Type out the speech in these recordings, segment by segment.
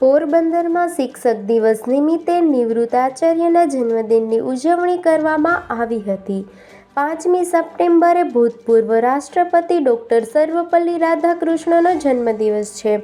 પોરબંદરમાં શિક્ષક દિવસ નિમિત્તે નિવૃત્ત આચાર્યના જન્મદિનની ઉજવણી કરવામાં આવી હતી. પાંચમી સપ્ટેમ્બરે ભૂતપૂર્વ રાષ્ટ્રપતિ ડૉક્ટર સર્વપલ્લી રાધાકૃષ્ણનો જન્મદિવસ છે.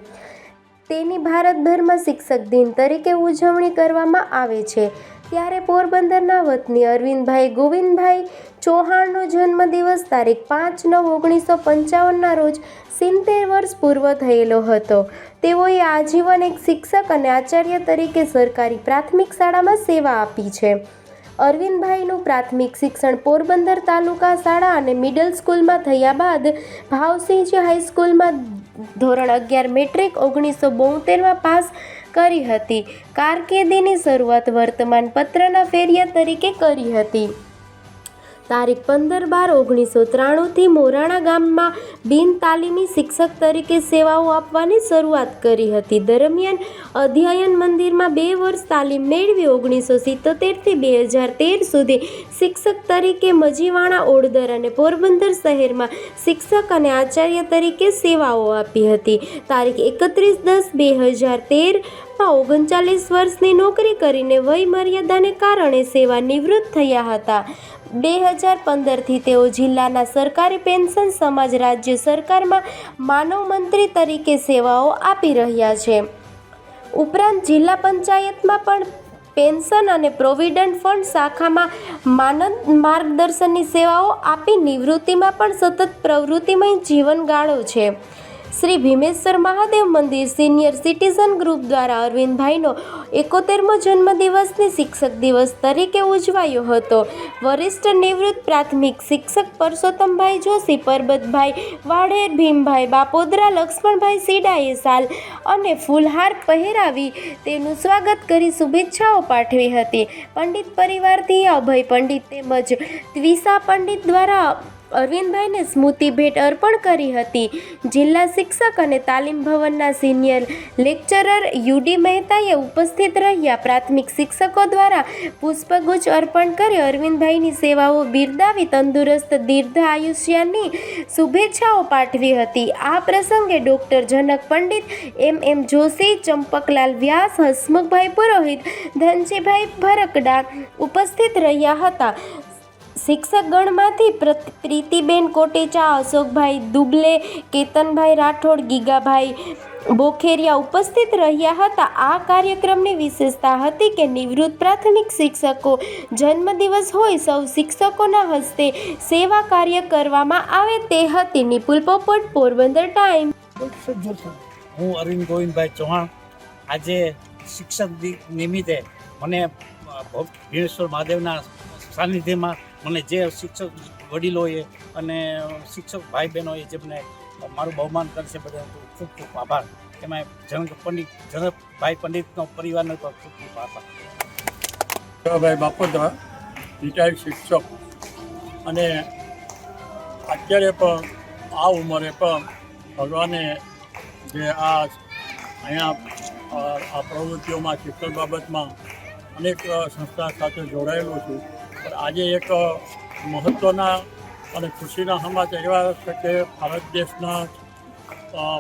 તેની ભારતભરમાં શિક્ષક દિન તરીકે ઉજવણી કરવામાં આવે છે. ત્યારે પોરબંદરના વતની અરવિંદભાઈ ગોવિંદભાઈ ચૌહાણનો જન્મદિવસ તારીખ પાંચ નવ ઓગણીસો પંચાવનના રોજ સિત્તેર વર્ષ પૂર્વ થયેલો હતો. તેઓએ આજીવન એક શિક્ષક અને આચાર્ય તરીકે સરકારી પ્રાથમિક શાળામાં સેવા આપી છે. અરવિંદભાઈનું પ્રાથમિક શિક્ષણ પોરબંદર તાલુકા શાળા અને મિડલ સ્કૂલમાં થયા બાદ ભાવસિંહજી હાઈસ્કૂલમાં ધોરણ અગિયાર મેટ્રિક ઓગણીસો બોતેરમાં પાસ કરી હતી. કારકિર્દીની શરૂઆત વર્તમાન પત્રના ફેરિયા તરીકે કરી હતી. તારીખ પંદર બાર ઓગણીસો ત્રાણુંથી મોરાણા ગામમાં બિન તાલીમી શિક્ષક તરીકે સેવાઓ આપવાની શરૂઆત કરી હતી. દરમિયાન અધ્યયન મંદિરમાં બે વર્ષ તાલીમ મેળવી ઓગણીસો સિત્તોતેરથી બે હજાર તેર સુધી શિક્ષક તરીકે મજીવાણા ઓડદર અને પોરબંદર શહેરમાં શિક્ષક અને આચાર્ય તરીકે સેવાઓ આપી હતી. તારીખ એકત્રીસ દસ બે હજાર તેરમાં ઓગણચાલીસ વર્ષની નોકરી કરીને વય મર્યાદાને કારણે સેવા નિવૃત્ત થયા હતા. બે હજાર પંદરથી તેઓ જિલ્લાના સરકારી પેન્શન સમાજ રાજ્ય સરકારમાં માનવ મંત્રી તરીકે સેવાઓ આપી રહ્યા છે. ઉપરાંત જિલ્લા પંચાયતમાં પણ પેન્શન અને પ્રોવિડન્ટ ફંડ શાખામાં માનદ માર્ગદર્શનની સેવાઓ આપી નિવૃત્તિમાં પણ સતત પ્રવૃત્તિમય જીવન ગાળો છે. શ્રી ભીમેશ્વર મહાદેવ મંદિર સિનિયર સિટીઝન ગ્રુપ દ્વારા અરવિંદભાઈનો એકોતેરમો જન્મદિવસને શિક્ષક દિવસ તરીકે ઉજવાયો હતો. વરિષ્ઠ નિવૃત્ત પ્રાથમિક શિક્ષક પરસોત્તમભાઈ જોશી, પરબતભાઈ વાઢેર, ભીમભાઈ બાપોદરા, લક્ષ્મણભાઈ સીડાએ સાલ અને ફૂલહાર પહેરાવી તેનું સ્વાગત કરી શુભેચ્છાઓ પાઠવી હતી. પંડિત પરિવારથી અભય પંડિત તેમજ ત્વિષા પંડિત દ્વારા અરવિંદભાઈને સ્મૃતિ ભેટ અર્પણ કરી હતી. જિલ્લા શિક્ષક અને તાલીમ ભવનના સિનિયર લેક્ચરર યુડી મહેતાએ ઉપસ્થિત રહ્યા. પ્રાથમિક શિક્ષકો દ્વારા પુષ્પગુચ્છ અર્પણ કરી અરવિંદભાઈની સેવાઓ બિરદાવી તંદુરસ્ત દીર્ઘ આયુષ્યની શુભેચ્છાઓ પાઠવી હતી. આ પ્રસંગે doctor Janak Pandit, M M Joshi, Champaklal Vyas, Hasmukhbhai Purohit, Dhanjibhai Bharkada ઉપસ્થિત રહ્યા હતા. શિક્ષક ગણમાંથી પ્રીતિબેન કોટેચા, અશોકભાઈ દુબલે, કેતનભાઈ રાઠોડ, ગીગાભાઈ બોખેરિયા ઉપસ્થિત રહ્યા હતા. આ કાર્યક્રમની વિશેષતા હતી કે નિવૃત્ત પ્રાથમિક શિક્ષકો જન્મદિવસ હોય સૌ શિક્ષકોના હસ્તે સેવા કાર્ય કરવામાં આવે તે હતી. નિપુલ પોપટ, પોરબંદર ટાઈમ. હું અરવિંદ ગોવિંદભાઈ ચૌહાણ. આજે શિક્ષક નિમિત્તે મને ભીણેશ્વર મહાદેવના સાનિધ્યમાં મને જે શિક્ષક વડીલોએ અને શિક્ષક ભાઈ બહેનોએ જે મને મારું બહુમાન કરશે બધા ખૂબ ખૂબ આભાર. એમાં જનક પંડિત જનકભાઈ પંડિતનો પરિવારનો પણ ખૂબ ખૂબ આભાર. ભાઈ બાપોદરા રિટાયર્ડ શિક્ષક અને અત્યારે પણ આ ઉંમરે પણ ભગવાને જે આ અહીંયા આ પ્રવૃત્તિઓમાં શિક્ષણ બાબતમાં અનેક સંસ્થા સાથે જોડાયેલો છું. આજે એક મહત્ત્વના અને ખુશીના સમાચાર એવા છે કે ભારત દેશના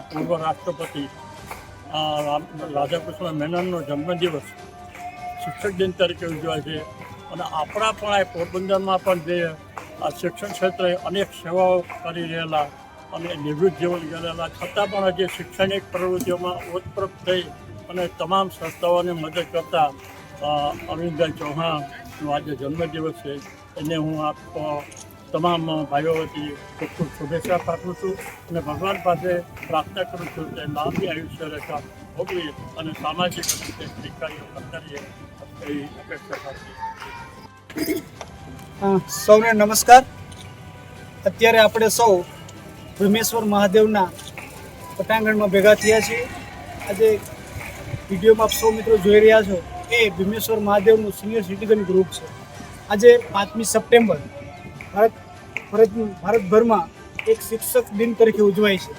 પૂર્વ રાષ્ટ્રપતિ રાધાકૃષ્ણ મેનનનો જન્મદિવસ શિક્ષક દિન તરીકે ઉજવાય છે. અને આપણા પણ આ પોરબંદરમાં પણ જે આ શિક્ષણ ક્ષેત્રે અનેક સેવાઓ કરી રહેલા અને નિવૃત્ત જીવન ગયેલા છતાં પણ જે શૈક્ષણિક પ્રવૃત્તિઓમાં ઓતપ્રોત થઈ અને તમામ સંસ્થાઓને મદદ કરતા અરવિંદભાઈ અરવિંદભાઈ ચૌહાણનો આજે જન્મદિવસ છે. એને હું આપ તમામ ભાઈઓ વતી ખૂબ ખૂબ શુભેચ્છા પાઠવું છું અને ભગવાન પાસે પ્રાર્થના કરું છું કે લાંબી આયુષ્ય રેખા ભોગવીએ અને સામાજિક રીતે સ્વીકારીએ કરીએ એવી અપેક્ષા રાખીએ સૌને નમસ્કાર. અત્યારે આપણે સૌ ભીમેશ્વર મહાદેવના પટાંગણમાં ભેગા થયા છીએ. આજે વિડીયોમાં આપ સૌ મિત્રો જોઈ રહ્યા છો. એ ભીમેશ્વર મહાદેવનું સિનિયર સિટીઝન ગ્રુપ છે. આજે પાંચમી સપ્ટેમ્બર ભારત ભારત, ભારતભરમાં એક શિક્ષક દિન તરીકે ઉજવાય છે.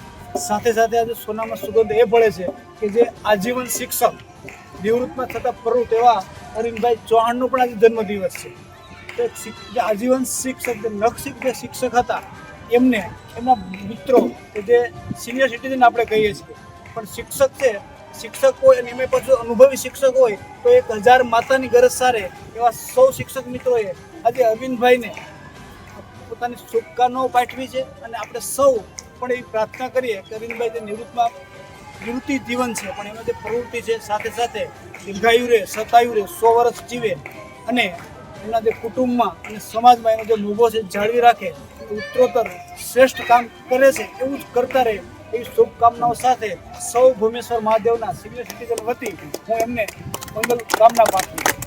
સાથે સાથે આજે સોનામાં સુગંધ એ પડે છે કે જે આજીવન શિક્ષક નિવૃત્તમાં થતા પ્રવૃત્ત એવા અરવિંદભાઈ ચૌહાણનો પણ આજે જન્મદિવસ છે. તો જે આજીવન શિક્ષક, જે લક્ષિત જે શિક્ષક હતા, એમને, એમના મિત્રો, કે જે સિનિયર સિટીઝન આપણે કહીએ છીએ, પણ શિક્ષક છે શિક્ષક હોય અને એમાં પાછું અનુભવી શિક્ષક હોય, તો એક હજાર માતાની ગરજ સારે એવા સૌ શિક્ષક મિત્રોએ આજે અરવિંદભાઈને પોતાની શુભકામનાઓ પાઠવી છે અને આપણે સૌ પણ એવી પ્રાર્થના કરીએ કે અરવિંદભાઈ જે નિવૃત્તમાં નિવૃત્તિ જીવન છે, પણ એમાં જે પ્રવૃત્તિ છે સાથે સાથે દીર્ઘાયુ રહે, સતાયુ રહે, સો વર્ષ જીવે અને એમના જે કુટુંબમાં અને સમાજમાં એનો જે મોભો છે જાળવી રાખે ઉત્તરોત્તર શ્રેષ્ઠ કામ કરે છે, એવું જ કરતા રહે. એવી શુભકામનાઓ સાથે સૌ ભૂમેશ્વર મહાદેવના સિનિયર સિટીઝન વતી હું એમને મંગલ કામના પાઠવું